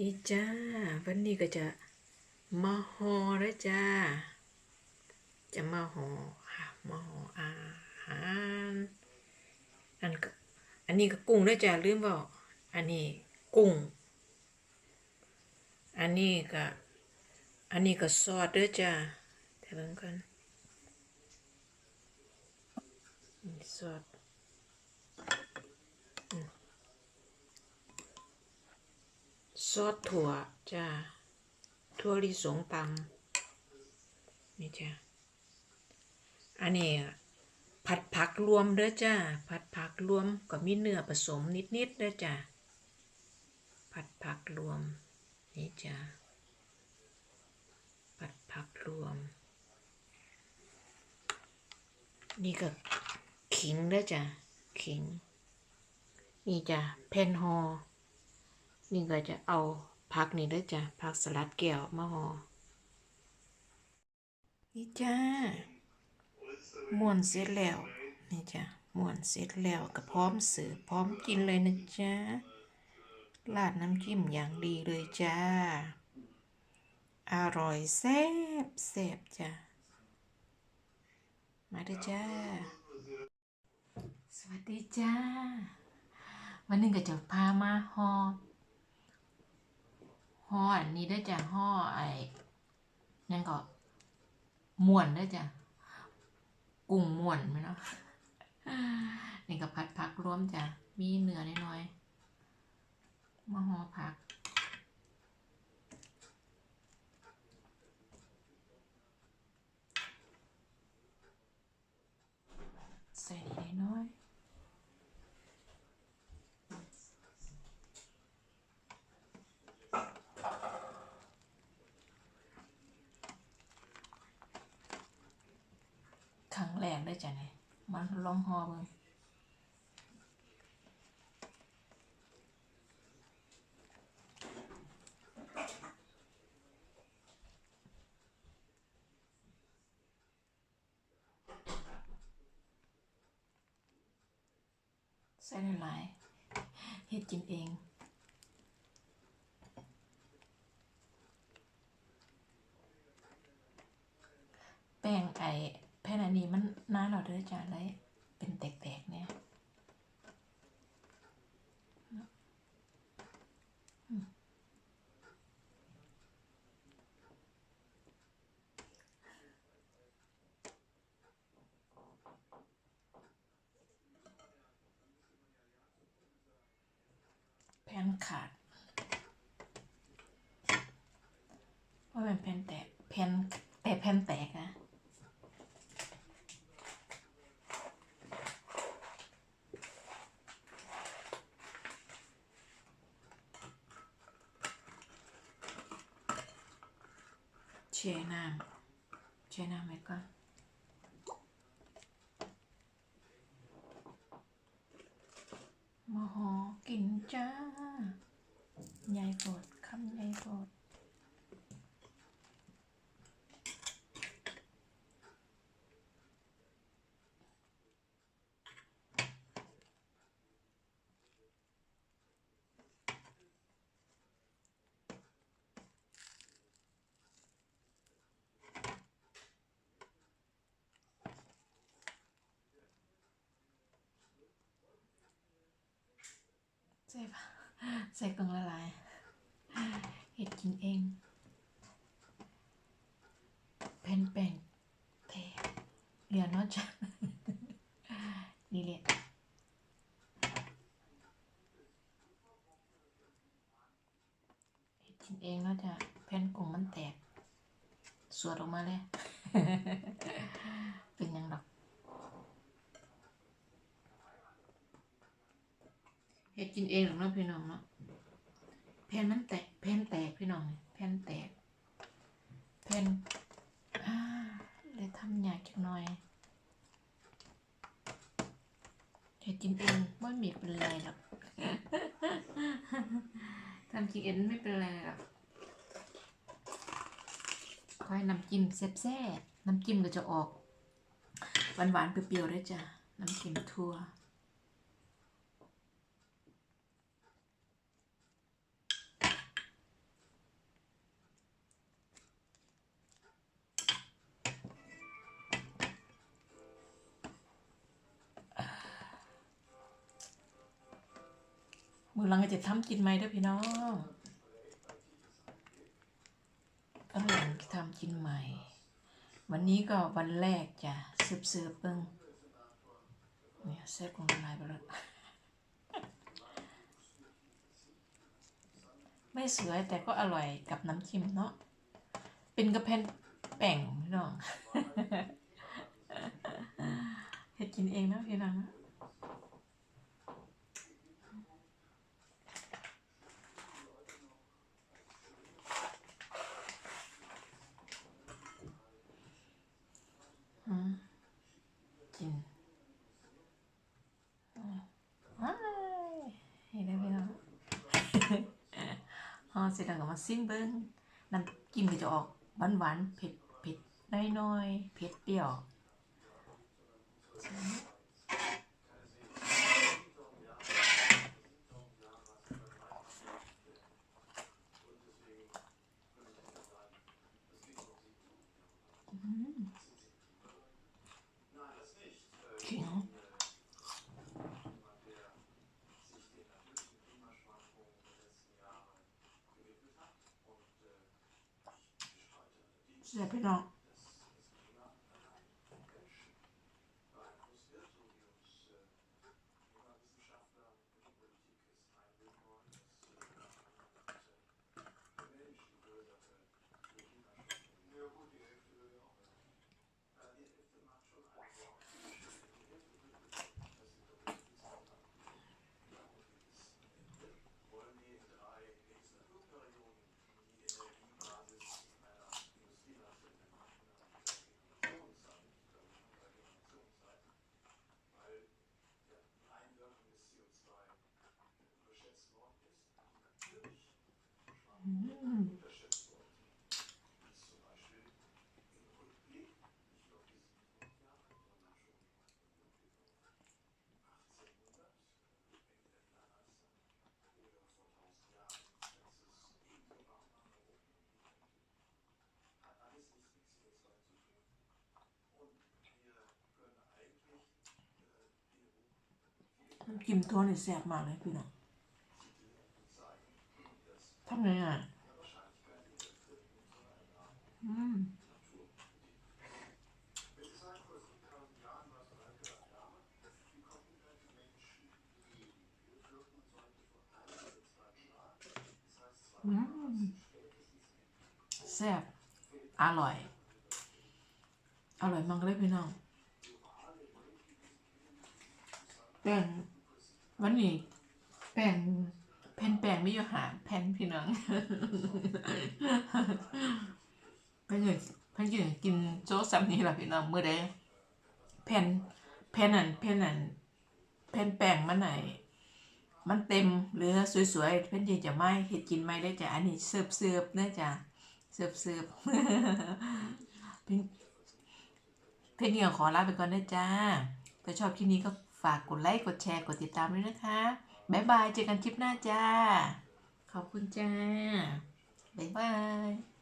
นี่จ้า วันนี้ก็จะมาห่อแล้วจ้า จะมาห่อค่ะมาห่ออาหารอันก็อันนี้ก็กุ้งด้วยจ้าลืมบอกอันนี้กุ้ง อันนี้ก็ อันนี้ก็ซอสด้วยจ้าเดี๋ยวเบิ่งกันซอส ซอสถั่วจ้าถั่วลิสงตำนี่จ้าอันนี้ผัดผักรวมเด้อจ้าผัดผักรวมก็มีเนื้อผสมนิดๆเด้อจ้าผัดผักรวมนี่จ้าผัดผักรวม นี่ก็ขิงเด้อจ้าขิง นี่จ้าแผ่นหอ นี่ก็จะเอาผักนี่ด้วยจ้ะผักสลัดแก้วมาห่อนี่จ้าม้วนเสร็จแล้วนี่จ้ะม้วนเสร็จแล้วก็พร้อมเสิร์ฟพร้อมกินเลยนะจ้าราดน้ำจิ้มอย่างดีเลยจ้า อร่อยแซ่บแซ่บจ้ามาด้อจ้า สวัสดีจ้า วันนี้ก็จะพามาห่อ ห่ออันนี้ได้จ้ะห่อไอ้นั่นก็ม่วนได้จ้ะกุ้งม่วนไหมเนาะนี่ก็ผัดผักรวมจ้ะมีเนื้อน้อยๆมาห่อผักใส่นิดน้อยครั้งแรก ได้จ้ะเนี่ยมาลองหอเบิ่งใส่หลายๆเฮ็ดกินเอง แป้งไอ้แผ่นอันนี้มันนานแล้วเด้อ จะเลยเป็นแตกๆเนี่ยแผ่นขาดว่าเป็นแผ่นแตกแผ่นแต่แผ่นแตกนะ แช่น้ำแช่น้ำไว้ก่อนมาหอกินจ้าใหญ่โปดคำใหญ่โปด ส่ปะใส่กล่องละลายเห็ดกินเองแผ่นแป้งเทเหลือน้อยจ้ะนี่แหละเห็ดกินเองเนาะจ้ะแผ่นกลุ่มมันแตก สวดออกมาเลย เป็นยังดอก เฮ็ดกินเองหรอกเนาะพี่น้องเนาะแผ่นมันแตกแผ่นแตกพี่น้องแผ่นแตกแผ่นเลยทำยากจักหน่อยเฮ็ดกินเองไม่มีเป็นไรหรอกทำกินเองไม่เป็นไรหรอกค่อยน้ำจิ้มแซ่บๆน้ำจิ้มก็จะออกหวานๆเปรี้ยวๆด้วยจ้ะน้ำจิ้มทั่ว มือลังก็จะทำกินไหมเด้อพี่น้องก็หลังทำกินใหม่ วันนี้ก็วันแรกจ้ะสืบสืบๆเบิ่งเนี่ยแซ่บของละลายไปแล้วไม่สวยแต่ก็อร่อยกับน้ำจิ้มเนาะเป็นกระเพนแป่งพี่น้องเฮ็ดกินเองนะพี่น้องนะอืมกินอืมว้ายเห็นได้พี่น้อง พอ เสร็จแล้วก็มาซิมเบิ้งน้ำกินก็จะออกหวานหวานเผ็ดเผ็ดน้อยๆเผ็ดเปรี้ยวอืมขิง แซ่บพี่น้องอืมน้ำจิ้มโทนนี่แซ่บมากเลยพี่น้อง ทำไงอะ อืม อืมแซ่บอร่อย อร่อยมากเลยพี่น้องแป้งวันนี้แป้ง แผ่นแป้งไม่อยู่หาแผ่นพี่น้องเพิ่นกินเพิ่นกินกินโจ๊กซัมนี้ล่ะพี่น้องมื้อใดแผ่นแผ่นนั่นแผ่นนั่นแผ่นแป้งมันไหนมันเต็มหรือสวยๆเพื่อนยังจะไม่เห็ดกินไม่ได้จ้ะอันนี้เสิร์ฟเสิร์ฟเนื่อจ้ะเสิร์ฟเสิร์ฟเพื่อนเพื่อนยังขอลาไปก่อนนะจ้าถ้าชอบคลิปนี้ก็ฝากกดไลค์กดแชร์กดติดตามด้วยนะคะ บ๊ายบาย เจอกันคลิปหน้าจ้า ขอบคุณจ้าบ๊ายบาย